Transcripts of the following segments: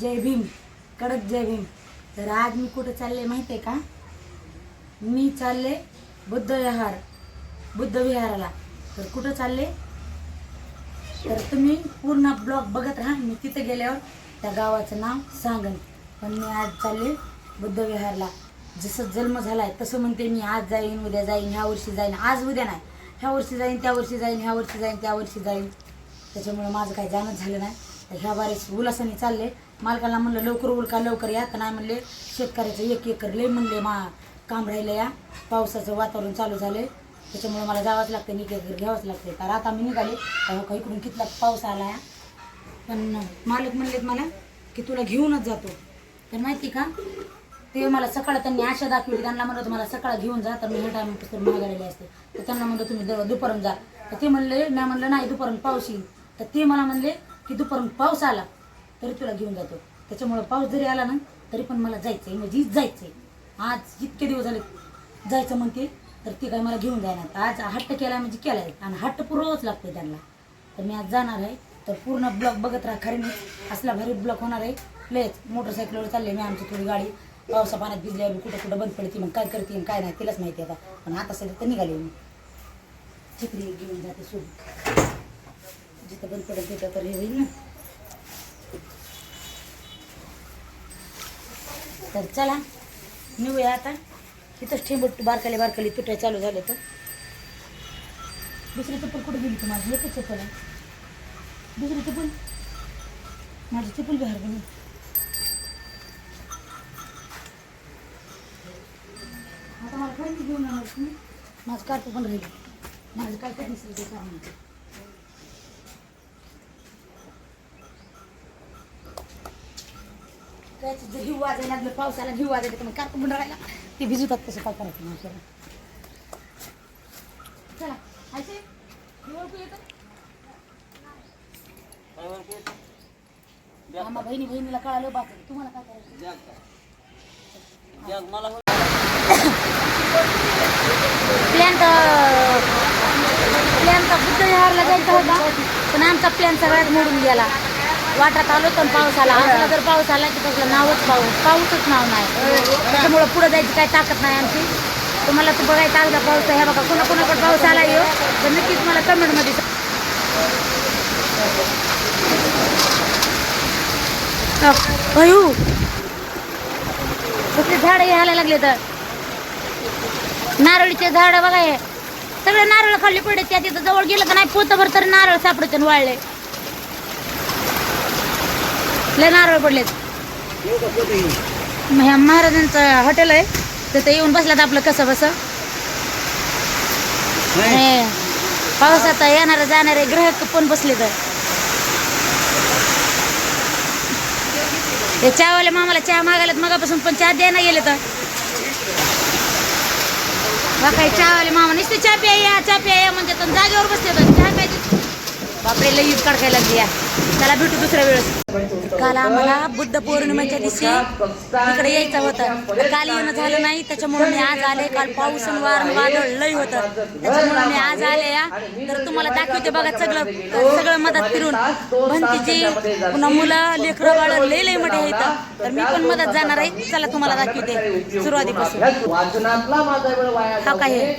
जय भीम कडक जय भीम. तर आज मी कुठं चालले माहिती आहे का? मी चालले बुद्ध विहार बुद्ध विहाराला. तर कुठं चालले? तर तुम्ही पूर्ण ब्लॉग बघत राहा. मी तिथे गेल्यावर त्या गावाचं नाव सांगन. पण मी आज चालले बुद्ध विहारला. जसं जन्म झालाय तसं म्हणते मी आज जाईन उद्या जाईन ह्या वर्षी जाईन. आज उद्या नाही. ह्या वर्षी जाईन त्या वर्षी जाईन ह्या वर्षी जाईन त्या वर्षी जाईन. त्याच्यामुळे माझं काही जाणंच झालं नाही. तर ह्या बारेच उलासाने चालले. मालकाला म्हणलं लवकर उलका लवकर या. तर नाही म्हणले शेतकऱ्याचं एक एकर लय म्हणले मा काम राहिलं या. पावसाचं वातावरण चालू झालं त्याच्यामुळे मला जावंच लागतं एक एकर घ्यावंच लागते तर आता मी निघाले. तेव्हा इकडून कितला पाऊस आला या. पण मालक म्हणलेत मला की तुला घेऊनच जातो. तर माहिती का? ते मला सकाळ त्यांनी आशा दाखवली. त्यांना म्हणलं मला सकाळ घेऊन जा. तर मी हे टायमिंग पुस्तक महागाडीला असते. तर त्यांना म्हणलं तुम्ही दु- दुपारून जा. तर ते म्हणले मी म्हणलं नाही दुपारून पाऊस येईल. तर ते मला म्हणले की दुपारून पाऊस आला. तरी तुला घेऊन जातो. त्याच्यामुळं पाऊस जरी आला ना तरी पण मला जायचं आहे म्हणजे जायचं आहे आज इतके दिवस झाले जायचं म्हणते तर ती काय मला घेऊन जाणार. आज हट्ट केला म्हणजे केलाय. आणि हट्ट पुरवाच लागतो त्यांना. तर मी आज जाणार आहे. तर पूर्ण ब्लॉक बघत राहा खरे मी असला भारी ब्लॉक होणार आहे. लयच मोटरसायकलवर चालले मी आमची थोडी गाडी. पावसा पाण्यात भिजल्यावर कुठं कुठं बंद पडते. मग काय करते काय नाही तिलाच माहिती आता. पण आता सध्या तर निघाले मी. चित्री घेऊन जाते सोडून. जिथं बंद पडत तिथं तर हे होईल ना. तर चला निघूया आता. तिथंच ठेंबट बारकाली बारकाली तुटाय चालू झाले तर. दुसरी चप्पल कुठे गेली तुम्हाला एकच चप्पल आहे. दुसरी चप्पल? माझी चप्पल बाहेर गेली आता मला खरेदी घेऊन तुम्ही. माझं कार्ट पण राहील. माझं काय काय दिसलं ते काम त्याचं जर हिव वाजायला लागलं पावसाला हिव वाजायला ते भिजवतात तसं काय करायचं चला ऐसे हिव ओळखू येतं? आम्हा बहिणी बहिणीला कळालं बाकी तुम्हाला काय करायचं? प्लॅन तर प्लॅन तर बुद्ध विहारला जायचा होता पण आमचा प्लॅन सगळ्यात मोडून गेला. वाटात आलो तर पाऊस आला असला जर पाऊस आला की तसलं नावच पाऊस पाऊसच नाव नाही. त्याच्यामुळं पुढं जायची काही ताकद नाही आमची. तुम्हाला तर बघायचा अगदा पाऊस आहे. बघा कोणा कोणाकडे पाऊस आला येऊ तर नक्कीच मला कमेंटमध्ये अयो! कुठले झाडं यायला लागले तर? नारळीचे झाड बघा हे. सगळे नारळ खाल्ले पडले. त्या तिथं जवळ गेलं का नाही पोतभर तर नारळ सापडते वाळले. लय नारळ पडलेत. ह्या महाराजांचं हॉटेल आहे तिथं येऊन बसल्यात आपलं कसं बस. पावसात येणारे जाणारे ग्राहक पण बसले तर हे चहावाले मामाला चहा मागायला मगापासून पण चहा द्यायला गेले तर काही चहावाले मामा नुसते चहा प्या या चहा प्या या म्हणजे जागेवर बसले तर चहा प्यायचे. बापरे लई यूज काढायला लागली या. त्याला भेटू दुसऱ्या वेळेस. काल आम्हाला बुद्ध पौर्णिमेच्या दिवशी इकडे यायचं होतं. तर काल येणं झालं नाही त्याच्यामुळे मी आज आले. काल पाऊस वार वादळ लई होतं. त्याच्यामुळे मी आज आले या. तर तुम्हाला दाखवते बघा सगळं सगळं मदत फिरून. भंतीची पुन्हा मुलं लेकरं बाळ लई लई मोठे आहेत. तर मी पण मदत जाणार आहे. चला तुम्हाला दाखवते सुरुवातीपासून. हा काय आहे?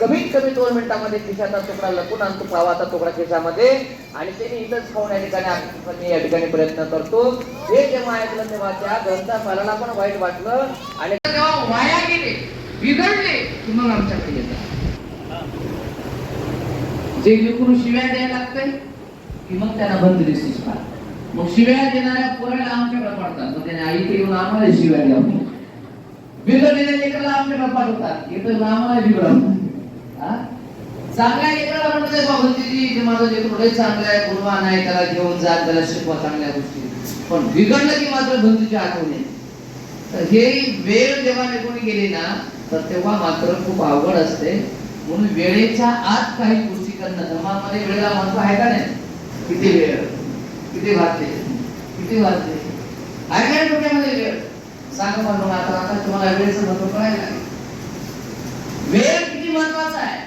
कमीत कमी दोन मिनिटामध्ये खिशाचा तुकडा लपून आणतो पावाचा तुकडा खिशामध्ये. आणि त्यांनी इथंच खाऊन या ठिकाणी आपण या ठिकाणी प्रयत्न करतो. हे जेव्हा ऐकलं तेव्हा त्या ग्रंथपालाला पण वाईट वाटलं आणि जेव्हा वाया गेले बिघडले की मग आमच्याकडे येतात. जे विकून शिव्या द्यायला लागतंय की मग त्यांना बंद दिसतीस मग शिव्या देणाऱ्या पोराला आमच्याकडे पडतात. मग त्याने आईकडे येऊन आम्हाला शिव्या द्या बिघडलेल्या लेकराला आमच्याकडे पाठवतात इथं आम्हाला बिघडवतात चांगल्या लेकराला म्हणतोय बाबा दीदी माझं लेकर लय चांगलं आहे गुणवान आहे त्याला घेऊन जा त्याला शिकवा चांगल्या गोष्टी. पण बिघडलं की मात्र बंधूची आठवण येते. तर हे वेळ जेव्हा निघून गेली ना तर तेव्हा मात्र खूप अवघड असते. म्हणून वेळेच्या आत काही गोष्टी करणं धर्मामध्ये वेळेला महत्त्व आहे का नाही? किती वेळ? किती वाजले? किती वाजले? आहे काय डोक्यामध्ये वेळ? सांगा म्हणून आता आता तुम्हाला वेळेचं महत्त्व कळायला वेळ किती महत्त्वाचा आहे?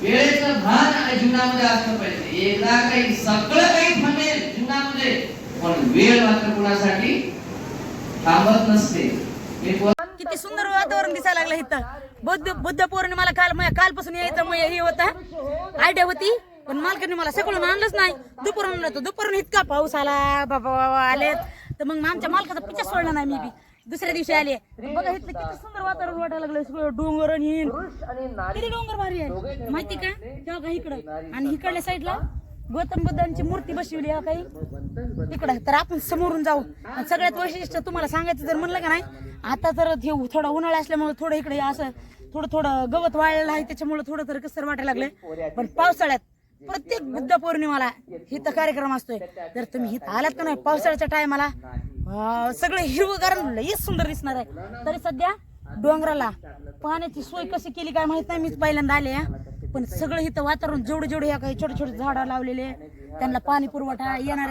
वेळेचं भान जीवनामध्ये असलं पाहिजे. एकदा काही सगळं काही थांबेल जीवनामध्ये. पण वेळ मात्र कुणासाठी थांबत नसते. किती सुंदर वातावरण दिसायला लागलं इथं. बुद्ध बुद्ध पौर्णिमाला काल कालपासून यायचं हे होता. आयडिया होती पण मालकाने मला सकाळून आणलंच नाही. दुपारून दुपारून इतका पाऊस आला. बाबा आलेत. तर मग आमच्या मालकाचा पिचा सोडला नाही मी बी. दुसऱ्या दिवशी आले बघा इथलं किती सुंदर वातावरण वाटायला लागलं सगळं डोंगर आणि किती डोंगर भारी आहे. माहिती का? तेव्हा का इकडं? आणि इकडल्या साईडला गौतम बुद्धांची मूर्ती बसवली आहे काही. तिकडं तर आपण समोरून जाऊ. आणि सगळ्यात वैशिष्ट्य तुम्हाला सांगायचं जर म्हणलं का नाही आता तर हे थोडा उन्हाळा असल्यामुळे थोडं इकडे असं थोडं थोडं गवत वाळलेलं आहे. त्याच्यामुळे थोडं तर कसं वाटायला लागलंय. पण पावसाळ्यात प्रत्येक बुद्ध पौर्णिमाला हिथं कार्यक्रम असतोय. तर तुम्ही हिथं आलात का नाही पावसाळ्याच्या टायमाला सगळं हिरवगार लई सुंदर दिसणार आहे. तरी सध्या डोंगराला पाण्याची सोय कशी केली काय माहीत नाही मीच पहिल्यांदा आले हा. पण सगळं इथं वातावरण जेवढे जेवढे या काही छोटे छोटे झाडं लावलेले त्यांना पाणी पुरवठा येणार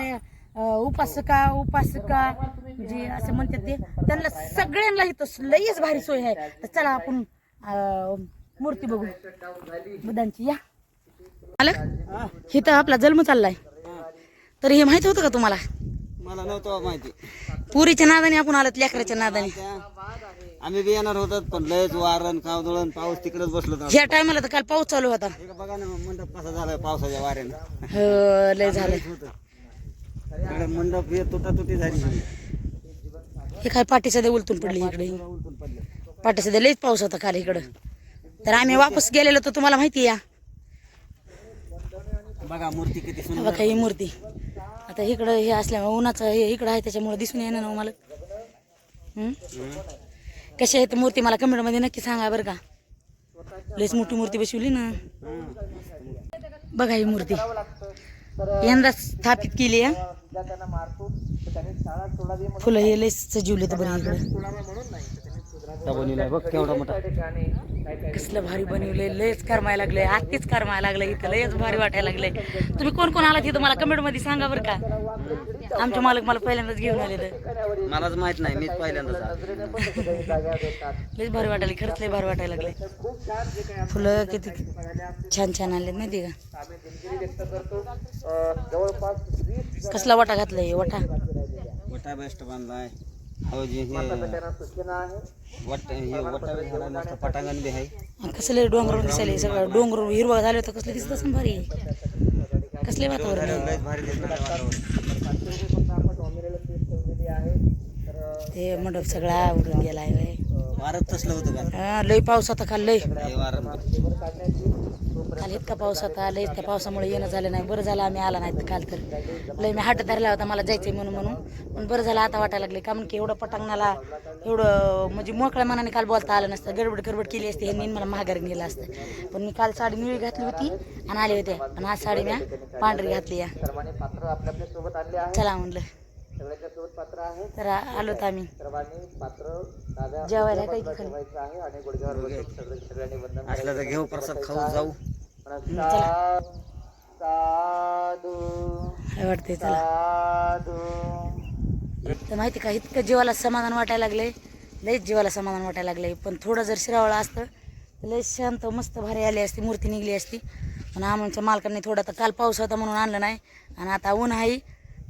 अं, उपासका उपासका म्हणजे असं म्हणतात ते त्यांना सगळ्यांना इथं लईच भारी सोय आहे. तर चला आपण अं, मूर्ती बघू. बुद्धांची या. आलं? इथं आपला जन्म चाललाय. तर हे माहीत होतं का तुम्हाला? मला नव्हतं माहिती. पुरीच्या नादाने आपण आलात लेकराच्या नादाने. आम्ही बी येणार होतो पण लयच वारण कावदळण पाऊस तिकडेच बसलो होतो. ह्या टायमाला तर काल पाऊस चालू होता. हे का बघा ना मंडप कसा झालाय पावसाच्या वाऱ्यानं. हो, लय झालंय होतं. इकडे मंडप हे तुटा तुटी झाली. हे काय दे उलटून पडली इकडे. उलटून पडले पाठीच्या दे लयच पाऊस होता काल इकडं. तर आम्ही वापस गेलेलो तर तुम्हाला माहिती आहे या. बघा मूर्ती किती सुंदर बघा ही मूर्ती. आता इकडं हे असल्यामुळे उन्हाचं हे इकडं आहे त्याच्यामुळे दिसून येणार ना हो मला. कशा आहेत मूर्ती मला कमेंटमध्ये नक्की सांगा बरं का. लयच मोठी मूर्ती बसवली ना. बघा ही मूर्ती. यंदा स्थापित केली आहे फुलं हे लयच सजीवले तर बरं इकडं. बघ केवढा मोठा. कसलं भारी बनवलंय लयच करमायला लागलंय आत्तीच करमायला लागलंय इथं लयच भारी वाटायला लागलंय. तुम्ही कोण कोण आला तिथं मला कमेंटमध्ये सांगा बरं का. आमचे मालक मला पहिल्यांदाच घेऊन आले तर मलाच माहीत नाही मीच पहिल्यांदाच आलो. लयच भारी वाटायला खरंच लय भारी वाटायला लागले फुलं किती छान छान आले माहिती का? कसला वाटा घातलाय वाटा? वटा बेस्ट बांधलाय हो जी हे वट हे वटा बेस्ट झाला मस्त पटांगण बी आहे. आणि कसं लय डोंगर दिसायला सगळं डोंगर हिरवं झालं तर कसलं दिसत असं भारी कसले वातावरण आहे. लयच भारी दिसणार वातावरण. ते मंडप सगळा उडून गेलाय. वारच तसलं होतं का? हा, लय पाऊस आता काल लय हे वारं. काल इतका पाऊस होता लय त्या पावसामुळे येणं झालं नाही बरं झालं आम्ही आला नाही तर काल तर. लय मी हाट धरला होता मला जायचंय म्हणून म्हणून. पण बरं झालं आता वाटायला लागले का म्हणून की एवढं पटांगणाला एवढं म्हणजे मोकळ्या मनाने काल बोलता आलं नसतं गडबड गडबड केली असते ह्यांनी मला महागारी नेलं असतं. पण मी काल साडी निळी घातली होती आणि आली होते आणि आज साडी मी पांढरी घातली या चला म्हणलं. आहे तर आलो तर आम्ही. जेवायला काही आहे आणि गुडघ्यावर सगळ्यांनी असलं तर घेऊ प्रसाद खाऊ जाऊ. साधू तर माहिती का इतकं जीवाला समाधान वाटायला लागलंय. लयच जीवाला समाधान वाटायला लागलंय. पण थोडं जर शिरावळं असतं तर लय शांत मस्त भारी आली असती मूर्ती निघली असती. पण आमच्या मालकांनी थोडा तर काल पाऊस होता म्हणून आणलं नाही. आणि आता ऊन आहे.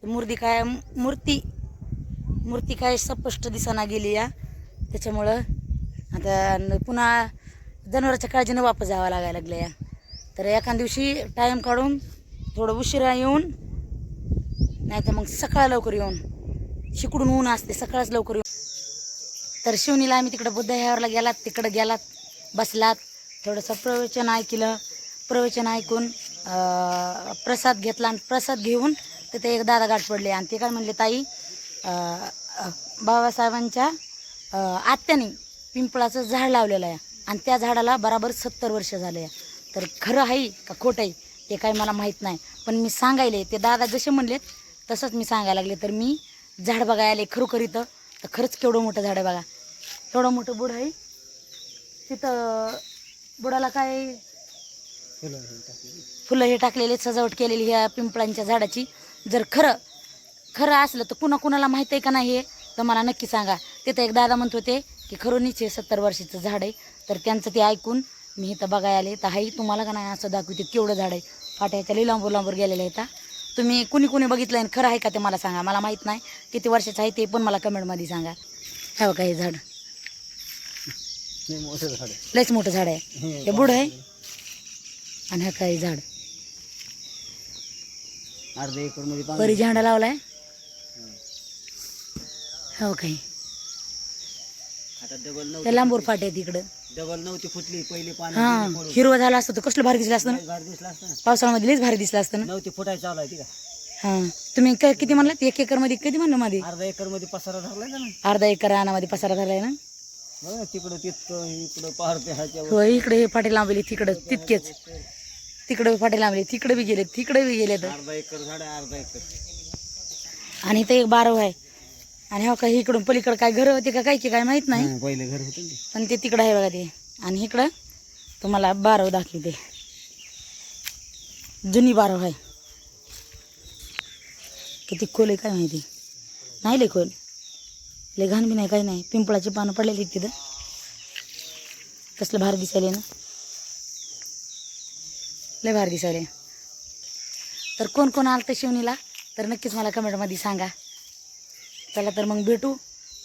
मूर्ती काय मूर्ती मूर्ती काय स्पष्ट दिसाना गेली या. त्याच्यामुळं आता पुन्हा जनावराच्या काळजीनं वापस जावं लागायला लागलं या. तर एखाद दिवशी टाईम काढून थोडं उशिरा येऊन नाही तर मग सकाळ लवकर येऊन शिकडून ऊन असते सकाळच लवकर येऊन. तर शिवनीला आम्ही तिकडं बुद्ध ह्यावरला गेलात तिकडं गेलात बसलात. थोडंसं प्रवचन ऐकलं. प्रवचन ऐकून प्रसाद घेतला आणि प्रसाद घेऊन तिथे एक दादा गाठ पडले आणि ते काय म्हणले ताई बाबासाहेबांच्या आत्याने पिंपळाचं झाड लावलेलं आहे आणि त्या झाडाला बराबर सत्तर वर्ष झाले आहे. तर खरं आहे का खोटं आहे ते काही मला माहीत नाही. पण मी सांगायले ते दादा जसे म्हणलेत तसंच मी सांगायला लागले. तर मी झाड बघायला आले खरोखर इथं. तर खरंच केवढं मोठं झाड आहे बघा. केवढं मोठं बुड आहे. तिथं बुडाला काय फुलं हे टाकलेले सजावट केलेली ह्या पिंपळांच्या झाडाची. जर खरं खरं असलं तर कुणा कुणाला माहीत आहे का नाही हे तर मला नक्की सांगा. तिथं एक दादा म्हणत होते की खरोनीच हे सत्तर वर्षाचं झाड आहे. तर त्यांचं ते ऐकून मी इथं बघायला आले. तर हाई तुम्हाला का नाही असं दाखवते? केवढं झाड आहे. फाट्याच्या लांबूर लांबूर गेलेलं आहे इथं. तुम्ही कुणी कुणी बघितलं आणि खरं आहे का ते मला सांगा. मला माहीत नाही किती वर्षाचं आहे ते पण मला कमेंटमध्ये सांगा. हे बघा हे झाड. आहे. लयच मोठं झाड आहे. हे बुड आहे. आणि हा काही झाड? अर्धा एकरमध्ये पाणी. परी झेंडा लावलाय. हो काही आता डबल लांबूर फाटे आहेत इकडं. डबल नव्हती फुटली पहिले हा पाणी हिरवं झालं असतं तर कसलं भारी दिसलं असतं ना? भारी दिसला असतं ना? पावसाळ्यामध्ये लयच भारी दिसलं असतं ना? नव्हती फुटायची चालू आहे ती का? हा. तुम्ही क- किती म्हणलात? एक एकरमध्ये किती म्हणलं मध्ये अर्धा एकरमध्ये पसारा धरलाय का ना अर्धा एकर रानामध्ये पसारा झालाय ना? बघ ना तिकडं तितकं इकडं पहाड पे ह्याच्यावर. हो इकडे हे फाटे लांबले तिकडं तितकेच. तिकडे फाटे लांबले तिकडे बी गेले तिकडे बी गेले तर अर्धा एकर झाड आहे अर्धा एकर. आणि इथं एक बारव आहे. आणि हो काही इकडून पलीकडे काय घर होते का काय की काय माहीत नाही. पहिले घर होतं. पण ते तिकडं आहे बघा ते. आणि इकडं तुम्हाला बारव दाखवते जुनी बारव आहे. किती खोल आहे काय माहिती. नाही लय खोल. लय घाण बी नाही काही नाही. पिंपळाची पानं पडलेली तिथं. कसलं भारी दिसायले ना. लय भारी दिसायले तर कोण कोण आलं तर शिवणीला? तर नक्कीच मला कमेंटमध्ये सांगा. चला तर मग भेटू.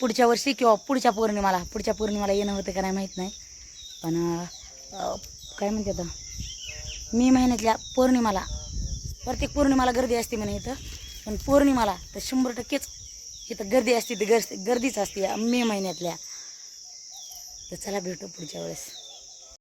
पुढच्या वर्षी किंवा पुढच्या पौर्णिमाला. पुढच्या पौर्णिमाला येणं होतं का नाही माहीत नाही. पण काय म्हणते आता? मे महिन्यातल्या पौर्णिमाला. प्रत्येक पौर्णिमाला गर्दी असते म्हणे इथं. पण पौर्णिमाला तर शंभर टक्केच इथं गर्दी असते. तर गर्दी गर्दीच असते मे महिन्यातल्या. तर चला भेटू पुढच्या वेळेस.